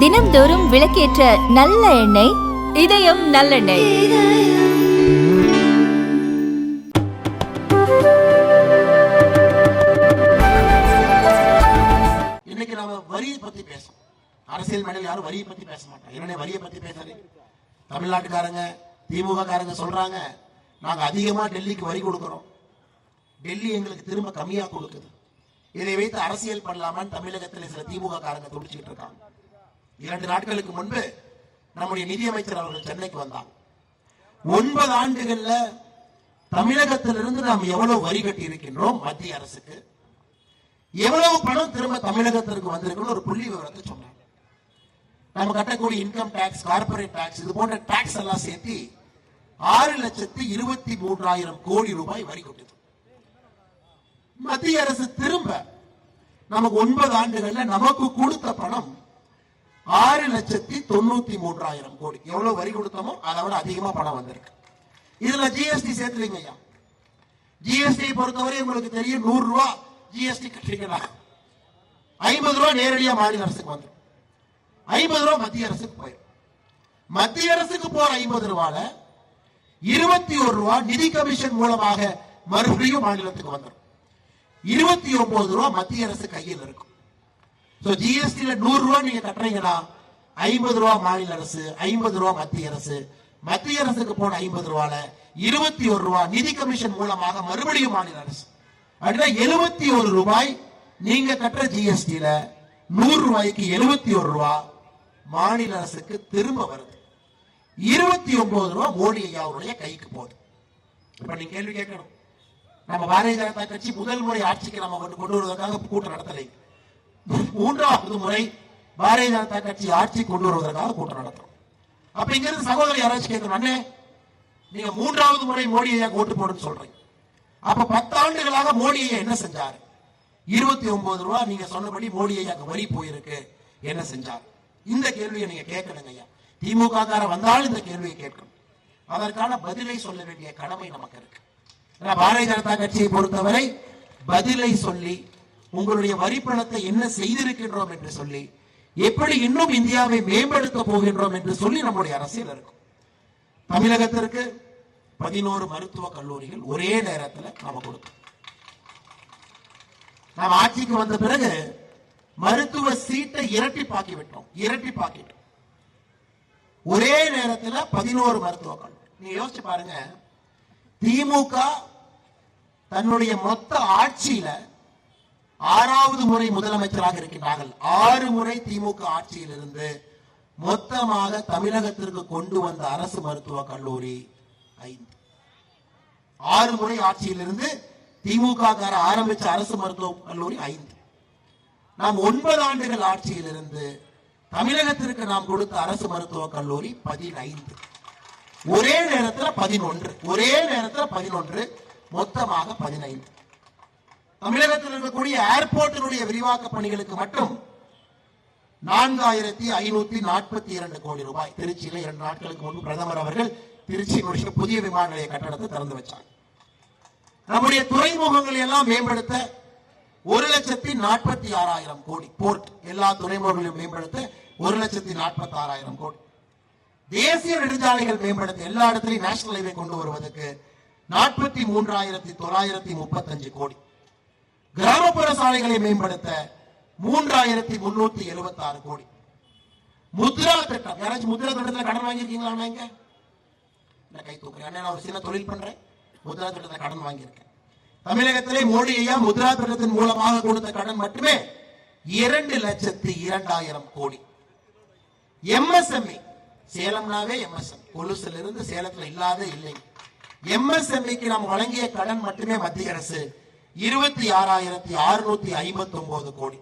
தினம்தோறும் விளக்கேற்ற நல்ல எண்ணெய் இதயம் நல்லெண்ணெய். இன்னைக்கு நாம வரியை பத்தி பேசணும் அரசியல் மேடையில் யாரும் வரியை பத்தி பேச மாட்டாங்க. என்னுடைய வரியை பத்தி பேசுறேன் தமிழ்நாட்டுக்காரங்க திமுக காரங்க சொல்றாங்க நாங்க அதிகமா டெல்லிக்கு வரி கொடுக்கிறோம். டெல்லி எங்களுக்கு திரும்ப கம்மியா கொடுக்குது. இதை வைத்து அரசியல் பண்ணலாமான்னு தமிழகத்தில் சில திமுக காரங்க துடிச்சுட்டு இருக்காங்க. இரண்டு நாட்களுக்கு முன்பு நம்முடைய நிதியமைச்சர் அவர்கள் சென்னைக்கு வந்தாங்க ஒன்பது ஆண்டுகள்ல தமிழகத்திலிருந்து நாம் எவ்வளவு வரி கட்டி இருக்கின்றோம் மத்திய அரசுக்கு? எவ்வளவு பணம் திரும்ப தமிழகத்திற்கு வந்திருக்குன்னு ஒரு புள்ளி விவரத்தை சொன்னாங்க நம்ம கட்டக்கூடிய இன்கம் டாக்ஸ் கார்பரேட் டாக்ஸ் இது போன்ற டாக்ஸ் எல்லாம் சேர்த்து ஆறு லட்சத்தி இருபத்தி மூன்றாயிரம் கோடி ரூபாய் வரி கொட்டது. மத்திய அரசு திரும்ப நமக்கு ஒன்பது ஆண்டுகள்ல நமக்கு கொடுத்த பணம் ஆறு லட்சத்தி தொண்ணூத்தி மூன்றாயிரம் கோடி. எவ்வளவு வரி கொடுத்தோமோ அதை விட அதிகமா பணம் வந்திருக்கு. இதுல ஜிஎஸ்டி சேர்த்துலீங்க ஐயா. ஜிஎஸ்டி பொறுத்தவரை உங்களுக்கு தெரியும் நூறு ரூபா ஜிஎஸ்டி கட்டுறீங்களா ஐம்பது ரூபா நேரடியா மாநில அரசுக்கு வந்துடும் ஐம்பது ரூபா மத்திய அரசுக்கு போயிடும் மத்திய அரசுக்கு போற ஐம்பது ரூபால இருபத்தி ஒரு ரூபா நிதி கமிஷன் மூலமாக மறுபடியும் மாநிலத்துக்கு வந்துடும் இருபத்தி ஒன்பது ரூபா மத்திய அரசு கையில் இருக்கும். ஸோ ஜிஎஸ்டியில் நூறு ரூபா நீங்க கட்டுறீங்கன்னா ஐம்பது ரூபா மாநில அரசு ஐம்பது ரூபா மத்திய அரசு. மத்திய அரசுக்கு போன ஐம்பது ரூபால இருபத்தி ஒரு ரூபாய் நிதி கமிஷன் மூலமாக மறுபடியும் மாநில அரசு. அப்படின்னா எழுபத்தி ஒரு ரூபாய் நீங்க கட்டுற ஜிஎஸ்டில நூறு ரூபாய்க்கு எழுபத்தி ஒரு ரூபாய் மாநில அரசுக்கு திரும்ப வருது. இருபத்தி ஒன்பது ரூபாய் மோடி ஐயா அவருடைய கைக்கு போகுது. இப்ப நீங்க கேள்வி கேட்கணும். நம்ம பாரதிய ஜனதா கட்சி முதல் முறை ஆட்சிக்கு நம்ம கொண்டு கொண்டு வருவதற்காக கூட்டம் நடத்தலை. மூன்றாவது முறை பாரதிய ஜனதா கட்சி ஆட்சி கொண்டு வருவதற்காக கூட்டம் நடத்துறோம் அப்ப இங்க இருந்து சகோதரி யாராச்சும் கேட்கணும் அண்ணே நீங்க மூன்றாவது முறை மோடியை ஓட்டு போடுன்னு சொல்றீங்க? அப்ப பத்தாண்டுகளாக மோடியை என்ன செஞ்சாரு? இருபத்தி ஒன்பது ரூபாய் நீங்க சொன்னபடி மோடி ஐயாக்கு வரி போயிருக்கு. என்ன செஞ்சார்? இந்த கேள்வியை நீங்க கேட்கணுங்க ஐயா. திமுக கார வந்தாலும் இந்த கேள்வியை கேட்கணும். அதற்கான பதிலை சொல்ல வேண்டிய கடமை நமக்கு இருக்கு. பாரதிய ஜனதா கட்சியை பொறுத்தவரை பதிலை சொல்லி உங்களுடைய வரி பணத்தை என்ன செய்திருக்கின்றோம் என்று சொல்லி எப்படி இன்னும் இந்தியாவை மேம்படுத்த போகின்றோம் என்று சொல்லி நம்முடைய அரசியல் இருக்கும். தமிழகத்திற்கு பதினோரு மருத்துவ கல்லூரிகள் ஒரே நேரத்தில் நாம கொடுத்தோம். நாம் ஆட்சிக்கு வந்த பிறகு மருத்துவ சீட்டை இரட்டிப்பாக்கி விட்டோம். இரட்டிப்பாக்கிட்டோம் ஒரே நேரத்தில் பதினோரு மருத்துவ கல்லூரி. நீங்க யோசிச்சு பாருங்க திமுக தன்னுடைய மொத்த ஆட்சியில ஆறாவது முறை முதலமைச்சராக இருக்கின்றார்கள். ஆறு முறை திமுக ஆட்சியில் இருந்து மொத்தமாக தமிழகத்திற்கு கொண்டு வந்த அரசு மருத்துவக் கல்லூரி ஐந்து. ஆறு முறை ஆட்சியிலிருந்து திமுக கார ஆரம்பிச்ச அரசு மருத்துவக் கல்லூரி ஐந்து. நாம் ஒன்பது ஆண்டுகள் ஆட்சியிலிருந்து தமிழகத்திற்கு நாம் கொடுத்த அரசு மருத்துவக் கல்லூரி பதினைந்து. ஒரே நேரத்தில் பதினொன்று. ஒரே நேரத்தில் பதினொன்று. மொத்தமாக பதினைந்து. தமிழகத்தில் இருக்கக்கூடிய ஏர்போர்ட்டினுடைய விரிவாக்க பணிகளுக்கு மட்டும் நான்காயிரத்தி ஐநூத்தி நாற்பத்தி இரண்டு கோடி ரூபாய். திருச்சியில இரண்டு நாட்களுக்கு முன்பு பிரதமர் அவர்கள் திருச்சியினுடைய புதிய விமான நிலைய கட்டடத்தை திறந்து வச்சாங்க நம்முடைய துறைமுகங்களை எல்லாம் மேம்படுத்த ஒரு லட்சத்தி நாற்பத்தி ஆறாயிரம் கோடி போர்ட் எல்லா துறைமுகங்களையும் மேம்படுத்த ஒரு லட்சத்தி நாற்பத்தி ஆறாயிரம் கோடி. தேசிய நெடுஞ்சாலைகள் மேம்படுத்த எல்லா இடத்திலையும் நேஷனல் ஹைவே கொண்டு வருவதற்கு நாற்பத்தி மூன்றாயிரத்தி தொள்ளாயிரத்தி முப்பத்தஞ்சு கோடி. கிராமப்புற சாலைகளை மேம்படுத்த மூன்றாயிரத்தி முன்னூத்தி எழுபத்தி ஆறு கோடி. முத்ரா திட்டம். யாராச்சும் முத்ரா திட்டத்தில் கடன் வாங்கியிருக்கீங்களா நான் இங்க? நான் கை தூக்குறேன். நான் ஒரு சின்ன தொழில் பண்றேன். முத்ரா திட்டத்துல கடன் வாங்கியிருக்கேன். தமிழகத்திலே மோடி ஐயா முத்ரா திட்டத்தின் மூலமாக கொடுத்த கடன் மட்டுமே இரண்டு லட்சத்தி இரண்டாயிரம் கோடி. எம்எஸ்எம்இ. சேலம்னாவே எம்எஸ்எம் கொலுசுல இருந்து சேலத்துல இல்லாத இல்லை எம்எஸ்எம்இக்கு நாம் வழங்கிய கடன் மட்டுமே மத்திய அரசு இருபத்தி ஆறாயிரத்தி அறுநூத்தி ஐம்பத்தி ஒன்பது கோடி.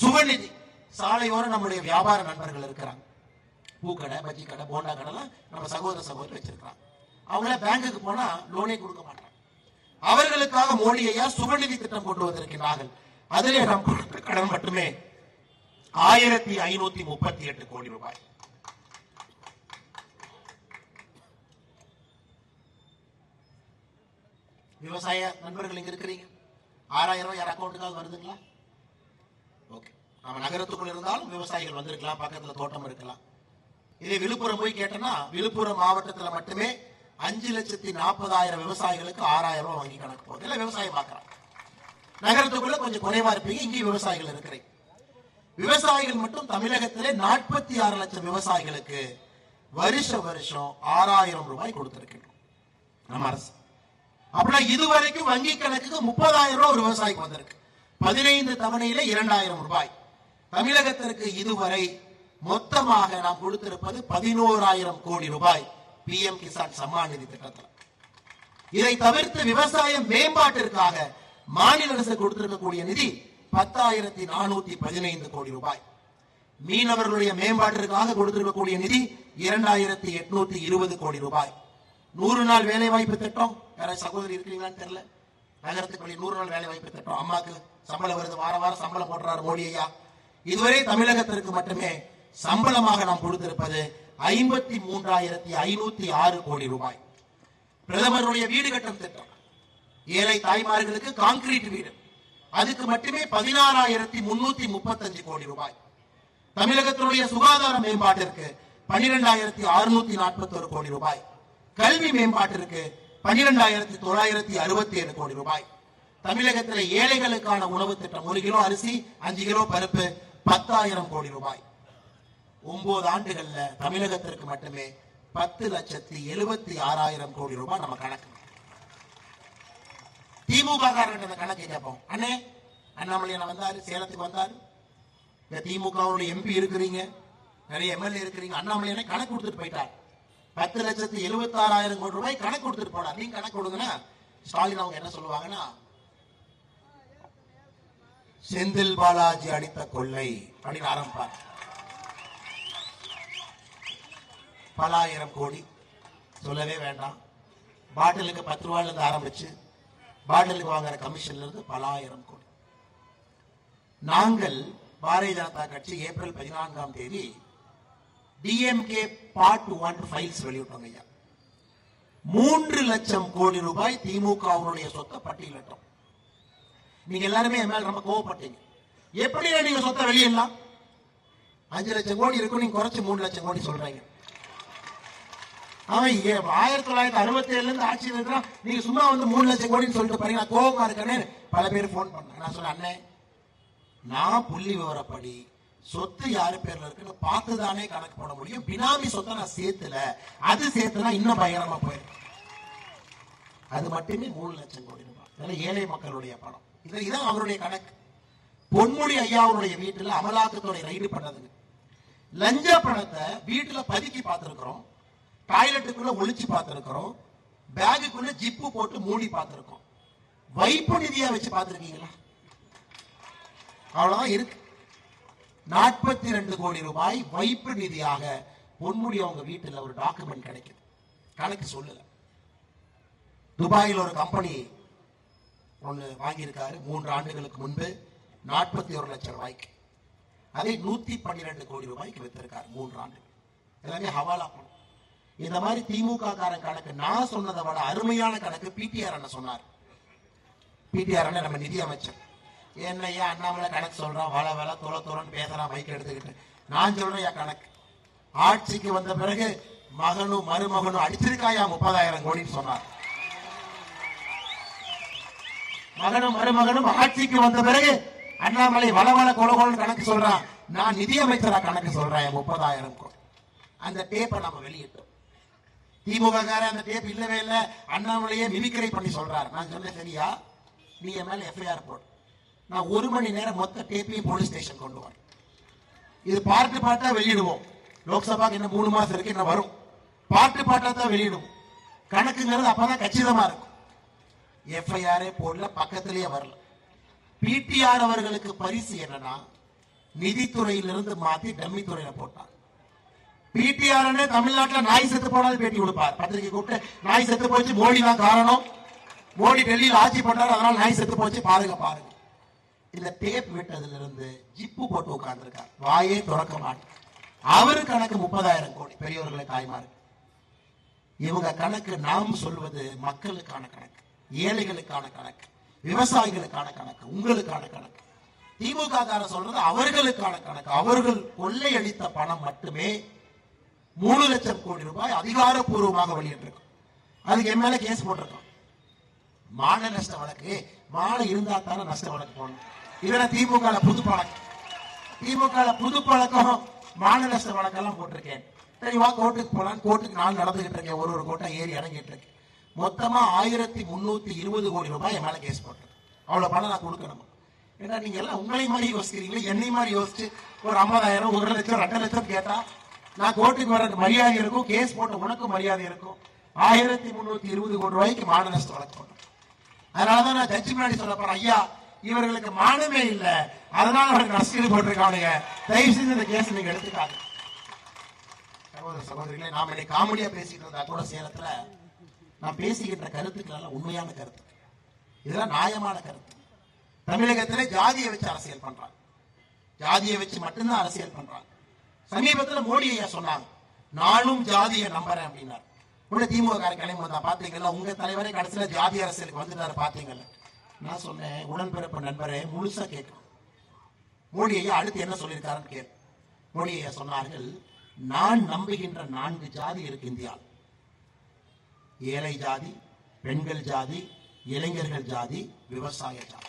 சுபநிதி சாலையோர நம்முடைய வியாபார நண்பர்கள் இருக்கிறாங்க. பூக்கடை பஜ்ஜி கடை போண்டா கடைலாம் நம்ம சகோதர சகோதரி வச்சிருக்கிறாங்க. அவங்கள பேங்குக்கு போனா லோனே கொடுக்க மாட்டாங்க. அவர்களுக்காக மோடி ஐயா சுபநிதி திட்டம் கொண்டு வந்திருக்கிறார்கள். அதிலே நாம் கடன் மட்டுமே ஆயிரத்தி ஐநூத்தி முப்பத்தி எட்டு கோடி ரூபாய். விவசாய நண்பர்கள் இங்க இருக்கிறீங்க? ஆறாயிரம் ரூபாய் யார் அக்கௌண்ட்டுக்காக வருதுங்களா? ஓகே. நகரத்துக்குள் இருந்தாலும் விவசாயிகள் வந்திருக்கலாம் பக்கத்துல தோட்டம் இருக்கலாம். இதே விழுப்புரம் போய் கேட்டோம்னா விழுப்புரம் மாவட்டத்துல மட்டுமே அஞ்சு லட்சத்தி நாற்பதாயிரம் விவசாயிகளுக்கு ஆறாயிரம் ரூபாய் வங்கி கணக்கு போகுது. இல்ல விவசாயம் பார்க்கறான் நகரத்துக்குள்ள கொஞ்சம் குறைவா இருப்பீங்க இங்கேயும் விவசாயிகள் இருக்கிறீங்க. விவசாயிகள் மட்டும் தமிழகத்திலே நாற்பத்தி ஆறு லட்சம் விவசாயிகளுக்கு வருஷ வருஷம் ஆறாயிரம் ரூபாய் கொடுத்திருக்கின்றோம். நம்ம அரசு. அப்படின்னா இதுவரைக்கும் வங்கி கணக்குக்கு முப்பதாயிரம் ரூபாய் ஒரு விவசாயிக்கு வந்திருக்கு. பதினைந்து தவணையில இரண்டாயிரம் ரூபாய். தமிழகத்திற்கு இதுவரை மொத்தமாக நாம் கொடுத்திருப்பது பதினோராயிரம் கோடி ரூபாய் பிஎம் கிசான் சம்மான் நிதி திட்டத்தில். இதை தவிர்த்து விவசாய மேம்பாட்டிற்காக மாநில அரசு கொடுத்திருக்கக்கூடிய நிதி பத்தாயிரத்தி நானூத்தி பதினைந்து கோடி ரூபாய். மீனவர்களுடைய மேம்பாட்டிற்காக கொடுத்திருக்கக்கூடிய நிதி இரண்டாயிரத்தி எட்நூத்தி இருபது கோடி ரூபாய். நூறு நாள் வேலை வாய்ப்பு திட்டம் யாராவது சகோதரி இருக்கிறீங்களான்னு தெரியல? நகரத்துக்குள்ளே நூறு நாள் வேலை வாய்ப்பு திட்டம் அம்மாக்கு சம்பளம் வருது. வார வாரம் சம்பளம் போடுறாரு மோடி ஐயா. இதுவரை தமிழகத்திற்கு மட்டுமே சம்பளமாக நாம் கொடுத்திருப்பது ஐம்பத்தி மூன்றாயிரத்தி ஐநூத்தி ஆறு கோடி ரூபாய். பிரதமருடைய வீடு கட்டும் திட்டம். ஏழை தாய்மார்களுக்கு கான்கிரீட் வீடு. அதுக்கு மட்டுமே பதினாறாயிரத்தி முன்னூத்தி முப்பத்தஞ்சு கோடி ரூபாய். தமிழகத்தினுடைய சுகாதார மேம்பாட்டிற்கு பன்னிரெண்டாயிரத்தி அறுநூத்தி நாற்பத்தொரு கோடி ரூபாய். கல்வி மேம்பாட்டிற்கு பன்னிரெண்டாயிரத்தி தொள்ளாயிரத்தி அறுபத்தி ஏழு கோடி ரூபாய். தமிழகத்தில் ஏழைகளுக்கான உணவு திட்டம் ஒரு கிலோ அரிசி அஞ்சு கிலோ பருப்பு பத்தாயிரம் கோடி ரூபாய். ஒன்பது ஆண்டுகள்ல தமிழகத்திற்கு மட்டுமே பத்து லட்சத்தி எழுபத்தி ஆறாயிரம் கோடி ரூபாய் நம்ம கணக்கு. திமுக காரங்க அந்த கணக்கு கேட்போம். அண்ணே அண்ணாமலையான வந்தாரு சேலத்துக்கு வந்தாரு. இந்த திமுகவுடைய எம்பி இருக்கிறீங்க நிறைய எம்எல்ஏ இருக்கிறீங்க அண்ணாமலையான கணக்கு கொடுத்துட்டு போயிட்டார். பத்து லட்சத்தி எழுபத்தி ஆறாயிரம் கோடி ரூபாய் கணக்கு கொடுத்துட்டு போனா நீங்க கணக்கு கொடுங்கன்னா ஸ்டாலின் அவங்க என்ன சொல்லுவாங்கன்னா செந்தில் பாலாஜி அடித்த கொள்ளை அப்படின்னு ஆரம்பிப்பார் பலாயிரம் கோடி சொல்லவே வேண்டாம். பாட்டிலுக்கு பத்து ரூபாயில இருந்து ஆரம்பிச்சு பாட்டிலுக்கு வாங்குற கமிஷன்ல இருந்து பலாயிரம் கோடி. நாங்கள் பாரதிய ஜனதா கட்சி ஏப்ரல் பதினான்காம் தேதி டிஎம்கே பார்ட் ஒன் ஃபைல்ஸ் வெளியிட்டோங்க ஐயா. மூன்று லட்சம் கோடி ரூபாய் திமுகவுடைய சொத்தை பட்டியலிட்டோம். நீங்க எல்லாருமே என் மேல ரொம்ப கோவப்பட்டீங்க. எப்படி நீங்க சொத்தை வெளியிடலாம்? அஞ்சு லட்சம் கோடி இருக்கும் நீங்க குறைச்சு மூணு லட்சம் கோடி சொல்றீங்க. அவன் ஏ- ஆயிரத்தி தொள்ளாயிரத்தி அறுபத்தி ஏழுல இருந்து ஆட்சியில் இருக்கிறான் நீங்க சும்மா வந்து மூணு லட்சம் கோடின்னு சொல்லிட்டு பாருங்க நான் கோபமா இருக்கேன்னு பல பேர் போன் பண்ணேன் நான் சொன்னேன் அண்ணே நான் புள்ளி விவரப்படி சொத்து யாரு பேர்ல இருக்குன்னு பார்த்து தானே கணக்கு போட முடியும். பினாமி சொத்தை நான் சேர்த்துல. அது சேர்த்துனா இன்னும் பயங்கரமா போயிடும். அது மட்டுமே மூணு லட்சம் கோடி ரூபாய். ஏழை மக்களுடைய பணம். இது இதான் அவருடைய கணக்கு. பொன்முடி ஐயாவுடைய வீட்டுல அமலாக்கத்துறை ரைடு பண்ணதுங்க. லஞ்ச பணத்தை வீட்டுல பதுக்கி பார்த்திருக்கிறோம். டாய்லெட்டுக்குள்ள ஒழிச்சு பார்த்திருக்கிறோம். பேகுக்குள்ள ஜிப்பு போட்டு மூடி பார்த்திருக்கோம். வைப்பு நிதியா வச்சு பார்த்திருக்கீங்களா? அவ்வளவுதான் இருக்கு. நாற்பத்தி ரெண்டு கோடி ரூபாய் வைப்பு நிதியாக பொன்முடி அவங்க வீட்டுல ஒரு டாக்குமெண்ட் கிடைக்குது. கணக்கு சொல்லல. துபாயில் ஒரு கம்பெனி ஒன்று வாங்கியிருக்காரு. மூன்று ஆண்டுகளுக்கு முன்பு நாற்பத்தி ஒரு லட்சம் ரூபாய்க்கு. அதை நூத்தி பன்னிரெண்டு கோடி ரூபாய்க்கு வித்திருக்காரு. மூன்று ஆண்டு எல்லாமே ஹவாலா பணம் இந்த மாதிரி திமுக காரன் கணக்கு நான் சொன்னதை விட அருமையான கணக்கு பிடிஆர் அண்ணன் சொன்னார். பிடிஆர் அண்ணன் நம்ம நிதி அமைச்சர். என்னையா அண்ணாமலை கணக்கு சொல்றான் வள வள துள துளன்னு பேசுறான் பைக் எடுத்துக்கிட்டு. நான் சொல்றேன் என் கணக்கு. ஆட்சிக்கு வந்த பிறகு மகனும் மருமகனும் அடிச்சிருக்காயா முப்பதாயிரம் கோடின்னு சொன்னார். மகனும் மருமகனும் ஆட்சிக்கு வந்த பிறகு அண்ணாமலை வளவள கொலகோலன்னு கணக்கு சொல்றான். நான் நிதியமைச்சரா கணக்கு சொல்றேன் முப்பதாயிரம் கோடி. அந்த டேப்பை நம்ம வெளியிட்டோம். திமுக அந்த டேப் இல்லவே இல்லை. அண்ணாமலையே மிமிக்ரை பண்ணி சொல்றாரு. நான் சொன்னேன் சரியா? நீ என் மேல எஃப்ஐஆர் போடு. நான் ஒரு மணி நேரம் மொத்த டேப்பையும் போலீஸ் ஸ்டேஷன் கொண்டு வரேன். இது பார்ட்டு பார்ட்டா வெளியிடுவோம். லோக்சபாக்கு இன்னும் மூணு மாசம் இருக்கு என்ன வரும். பார்ட்டு பார்ட்டா தான் வெளியிடுவோம். கணக்குங்கிறது அப்பதான் கச்சிதமா இருக்கும். எஃப்ஐஆரே போடல பக்கத்திலேயே வரல. பிடிஆர் அவர்களுக்கு பரிசு என்னன்னா நிதித்துறையிலிருந்து மாத்தி டம்மி துறையில போட்டார் பிடிஆர் தமிழ்நாட்டில் நாய் செத்து போனாலும் பேட்டி கொடுப்பார். பத்திரிகை கூப்பிட்டு நாய் செத்து போச்சு மோடி தான் காரணம். மோடி டெல்லியில் ஆட்சி பண்றாரு அதனால நாய் செத்து போச்சு பாருங்க பாருங்க. இந்த டேப் விட்டதுல இருந்து ஜிப்பு போட்டு உட்கார்ந்துருக்கார். வாயே திறக்க மாட்டேன். அவரு கணக்கு முப்பதாயிரம் கோடி பெரியவர்களை தாய்மார்கள். இவங்க கணக்கு நாம் சொல்வது மக்களுக்கான கணக்கு ஏழைகளுக்கான கணக்கு விவசாயிகளுக்கான கணக்கு உங்களுக்கான கணக்கு. திமுக கார சொல்றது அவர்களுக்கான கணக்கு. அவர்கள் கொள்ளையடித்த பணம் மட்டுமே மூணு லட்சம் கோடி ரூபாய் அதிகாரப்பூர்வமாக வெளியிட்டிருக்கும். அதுக்கு என் மேல கேஸ் போட்டிருக்கோம். மான நஷ்ட வழக்கு மாலை இருந்தா தானே நஷ்ட வழக்கு போகணும் இதெல்லாம் திமுக புது பழக்கம். திமுக புது பழக்கம் மாநில வழக்கம் எல்லாம் போட்டிருக்கேன். சரி வா கோர்ட்டுக்கு போலாம். கோர்ட்டுக்கு நான் நடந்துகிட்டு இருக்கேன். ஒரு ஒரு கோட்டை ஏறி இறங்கிட்டு இருக்கேன். மொத்தமா ஆயிரத்தி முன்னூத்தி இருபது கோடி ரூபாய் என் மேல கேஸ் போட்டேன் அவ்வளவு பணம் நான் கொடுக்கணும்? ஏன்னா நீங்க எல்லாம் உங்களை மாதிரி யோசிக்கிறீங்களே என்னை மாதிரி யோசிச்சு ஒரு ஐம்பதாயிரம் ஒரு லட்சம் ரெண்டு லட்சம் கேட்டா நான் கோர்ட்டுக்கு வர மரியாதை இருக்கும் கேஸ் போட்ட உனக்கும் மரியாதை இருக்கும். ஆயிரத்தி முன்னூத்தி இருபது கோடி ரூபாய்க்கு மாநில வழக்கு போட்டேன் அதனாலதான் நான் ஜட்ஜி முன்னாடி சொல்ல போறேன் ஐயா இவர்களுக்கு மானமே இல்லை. அதனால அவருக்கு அரசியல் போட்டிருக்கானுங்க தயவு செஞ்சு இந்த கேஸ் நீங்க எடுத்துக்காது சகோதர சகோதரிகளே நாம இன்னைக்கு காமெடியா பேசிட்டு இருந்தா கூட சேலத்துல நான் பேசுகின்ற கருத்துக்கள் எல்லாம் உண்மையான கருத்து. இதெல்லாம் நியாயமான கருத்து. தமிழகத்திலே ஜாதியை வச்சு அரசியல் பண்றாங்க. ஜாதியை வச்சு மட்டும்தான் அரசியல் பண்றாங்க. சமீபத்துல மோடி ஐயா சொன்னாங்க நானும் ஜாதியை நம்புறேன் அப்படின்னாரு. உடனே திமுக கிளம்பி வந்தா பாத்தீங்கல்ல உங்க தலைவரே கடைசியில ஜாதி அரசியலுக்கு வந்துட்டாரு பாத்தீங்கல்ல நான் சொன்னேன் உடன்பிறப்பு நண்பரே முழுசா கேட்கும். மோடி ஐயா அடுத்து என்ன சொல்லியிருக்காருன்னு கேள். மோடி ஐயா சொன்னார்கள் நான் நம்புகின்ற நான்கு ஜாதி இருக்கு இந்தியா. ஏழை ஜாதி பெண்கள் ஜாதி இளைஞர்கள் ஜாதி விவசாய ஜாதி.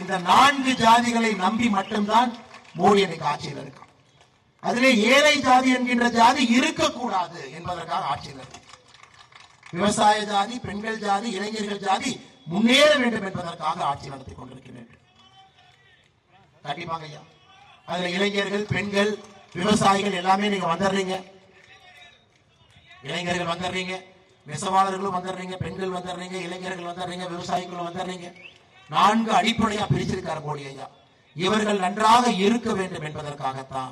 இந்த நான்கு ஜாதிகளை நம்பி மட்டும்தான் மோடி எனக்கு ஆட்சியில் இருக்கான். அதிலே ஏழை ஜாதி என்கின்ற ஜாதி இருக்கக்கூடாது என்பதற்காக ஆட்சியில் இருக்கு. விவசாய ஜாதி பெண்கள் ஜாதி இளைஞர்கள் ஜாதி முன்னேற வேண்டும் என்பதற்காக ஆட்சி நடத்தி கொண்டிருக்கிறேன் கண்டிப்பாங்க ஐயா. அதுல இளைஞர்கள் பெண்கள் விவசாயிகள் எல்லாமே நீங்க வந்துடுறீங்க இளைஞர்கள் வந்துடுறீங்க நெசவாளர்களும் வந்துடுறீங்க பெண்கள் வந்துடுறீங்க இளைஞர்கள் வந்துடுறீங்க விவசாயிகளும் வந்துடுறீங்க நான்கு அடிப்படையா பிரிச்சிருக்காரு மோடி ஐயா. இவர்கள் நன்றாக இருக்க வேண்டும் என்பதற்காகத்தான்